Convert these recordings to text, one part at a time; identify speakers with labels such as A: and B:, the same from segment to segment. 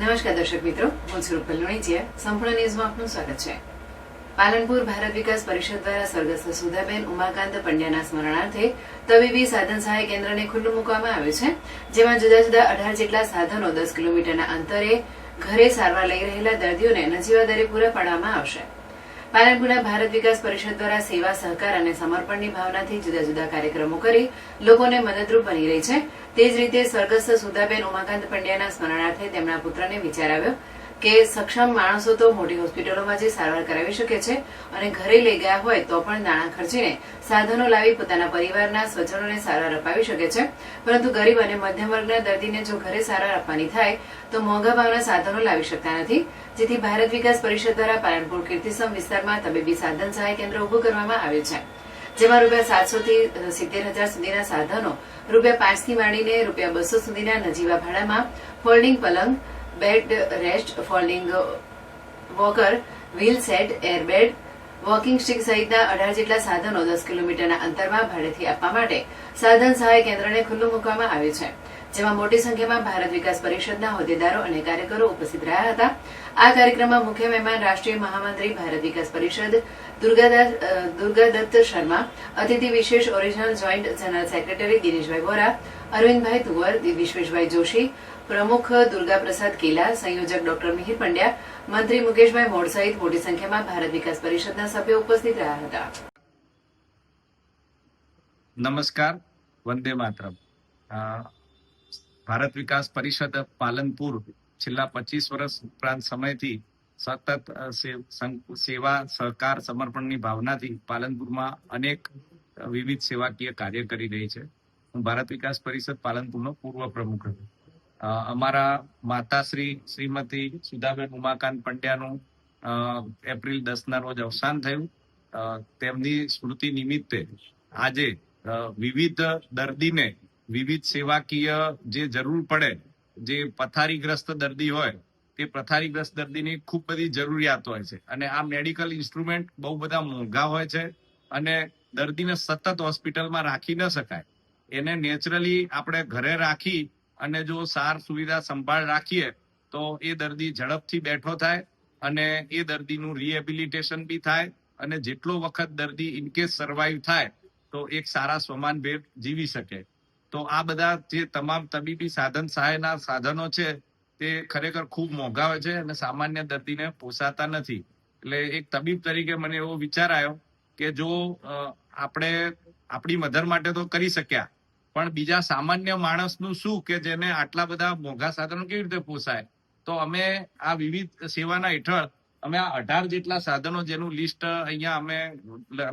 A: નમસ્કાર દર્શક મિત્રો, હું સ્વરૂપ રૂપલ સંપૂર્ણ ન્યૂઝમાં આપનું સ્વાગત છે. પાલનપુર ભારત વિકાસ પરિષદ દ્વારા સ્વર્ગસ્થ સુધાબેન ઉમાકાંત પંડ્યાના સ્મરણાર્થે તબીબી સાધન સહાય કેન્દ્રને ખુલ્લું મૂકવામાં આવ્યું છે, જેમાં જુદા જુદા અઢાર જેટલા સાધનો દસ કિલોમીટરના અંતરે ઘરે સારવાર લઈ રહેલા દર્દીઓને નજીવા દરે પૂરા પાડવામાં આવશે. પાલનપુરના ભારત વિકાસ પરિષદ દ્વારા સેવા, સહકાર અને સમર્પણની ભાવનાથી જુદા જુદા કાર્યક્રમો કરી લોકોને મદદરૂપ બની રહી છે. તે જ રીતે સ્વર્ગસ્થ સુધાબેન ઉમાકાંત પંડ્યાના સ્મરણાર્થે તેમના પુત્રને વિચાર આવ્યો. કે સક્ષમ માણસો તો મોટી હોસ્પિટલોમાં જે સારવાર કરાવી શકે છે અને ઘરે લઈ ગયા હોય તો પણ નાણાં ખર્ચીને સાધનો લાવી પોતાના પરિવારના સ્વજનોને સારવાર અપાવી શકે છે. પરંતુ ગરીબ અને મધ્યમ વર્ગના દર્દીને જો ઘરે સારવાર આપવાની થાય, તો મોંઘા ભાવના સાધનો લાવી શકતા નથી. જેથી ભારત વિકાસ પરિષદ દ્વારા પાલનપુર કીર્તિસમ વિસ્તારમાં તબીબી સાધન સહાય કેન્દ્ર ઉભું કરવામાં આવ્યું છે. જેમાં રૂપિયા સાતસો થી સિત્તેર હજાર સુધીના સાધનો, રૂપિયા પાંચથી માંડીને રૂપિયા બસો સુધીના નજીવા ભાડામાં, ફોલ્ડિંગ પલંગ bed rest folding walker, wheel set, airbed, walking stick સહિતના અઢાર જેટલા સાધનો દસ કિલોમીટરના અંતરમાં ભાડેથી આપવા માટે સાધન સહાય કેન્દ્રને ખુલ્લું મૂકવામાં આવ્યું છે. જેમાં મોટી સંખ્યામાં ભારત વિકાસ પરિષદના હોદ્દેદારો અને કાર્યકરો ઉપસ્થિત રહ્યા હતા. આ કાર્યક્રમમાં મુખ્ય મહેમાન રાષ્ટ્રીય મહામંત્રી, ભારત વિકાસ પરિષદ દુર્ગાદત્ત શર્મા, અતિથિ વિશેષ original joint general secretary Dineshbhai Vora, Arvindbhai Tuvar Vishweshbhai Joshi, પ્રમુખ દુર્ગાપ્રસાદ કેલા, સંયોજક ડોક્ટર મિહિર પંડ્યા, મંત્રી મુકેશભાઈ મોડ સહિત મોટી સંખ્યામાં ભારત વિકાસ પરિષદના સભ્યો ઉપસ્થિત રહ્યા હતા.
B: નમસ્કાર. વંદે માતરમ. ભારત વિકાસ પરિષદ પાલનપુર છેલ્લા પચીસ વર્ષ ઉપરાંત સમયથી સતત સેવા, સહકાર, સમર્પણની ભાવનાથી પાલનપુરમાં અનેક વિવિધ સેવાકીય કાર્ય કરી રહી છે. હું ભારત વિકાસ પરિષદ પાલનપુરનો પૂર્વ પ્રમુખ હતો અમારા માતાશ્રી શ્રીમતી સુધાબેન ઉમાકાંત પંડ્યાનું એપ્રિલ દસના રોજ અવસાન થયું. તેમની સ્મૃતિ નિમિત્તે આજે વિવિધ દર્દીને વિવિધ સેવાકીય જે જરૂર પડે, જે પથારીગ્રસ્ત દર્દી હોય, તે પથારીગ્રસ્ત દર્દીની ખૂબ બધી જરૂરિયાત હોય છે. અને આ મેડિકલ ઇન્સ્ટ્રુમેન્ટ બહુ બધા મોંઘા હોય છે અને દર્દીને સતત હોસ્પિટલમાં રાખી ન શકાય. એને નેચરલી આપણે ઘરે રાખી અને જો સાર સુવિધા સંભાળ રાખીએ, તો એ દર્દી ઝડપથી બેઠો થાય અને એ દર્દીનું રિહેબિલિટેશન બી થાય અને જેટલો વખત દર્દી ઇનકેસ સર્વાઈવ થાય, તો એક સારા સ્વમાન ભેટ જીવી શકે. તો આ બધા જે તમામ તબીબી સાધન, સહાયના સાધનો છે, તે ખરેખર ખૂબ મોંઘા હોય છે અને સામાન્ય દર્દીને પોસાતા નથી. એટલે એક તબીબ તરીકે મને એવો વિચાર આવ્યો કે જો આપણે આપણી મધર માટે તો કરી શક્યા, પણ બીજા સામાન્ય માણસનું શું કે જેને આટલા બધા મોંઘા સાધનો કેવી રીતે પોસાય? તો અમે આ વિવિધ સેવાના હેઠળ અમે આ અઢાર જેટલા સાધનો જેનું લિસ્ટ અહીંયા અમે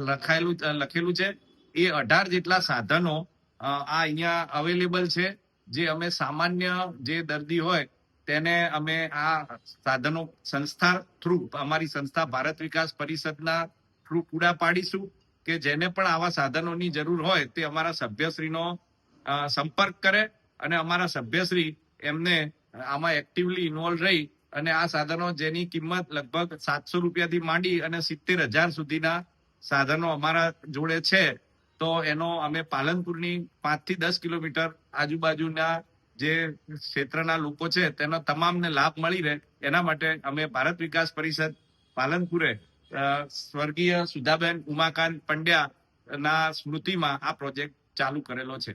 B: લખાયેલું, લખેલું છે, એ અઢાર જેટલા સાધનો આ અહીંયા અવેલેબલ છે. જે અમે સામાન્ય જે દર્દી હોય, તેને અમે આ સાધનો સંસ્થા થ્રુ અમારી સંસ્થા ભારત વિકાસ પરિષદના થ્રુ પૂરા પાડીશું કે જેને પણ આવા સાધનોની જરૂર હોય તે અમારા સભ્યશ્રીનો સંપર્ક કરે અને અમારા સભ્યશ્રી એમને આમાં એક્ટિવલી ઇન્વોલ્વ રહી અને આ સાધનો જેની કિંમત લગભગ સાતસો રૂપિયાથી માંડી અને સિત્તેર હજાર સુધીના સાધનો અમારા જોડે છે. તો એનો અમે પાલનપુરની પાંચથી દસ કિલોમીટર આજુબાજુના જે ક્ષેત્રના લોકો છે, તેનો તમામને લાભ મળી રહે. એના માટે અમે ભારત વિકાસ પરિષદ પાલનપુરે સ્વર્ગીય સુધાબેન ઉમાકાંત પંડ્યા ના સ્મૃતિમાં આ પ્રોજેક્ટ ચાલુ કરેલો છે.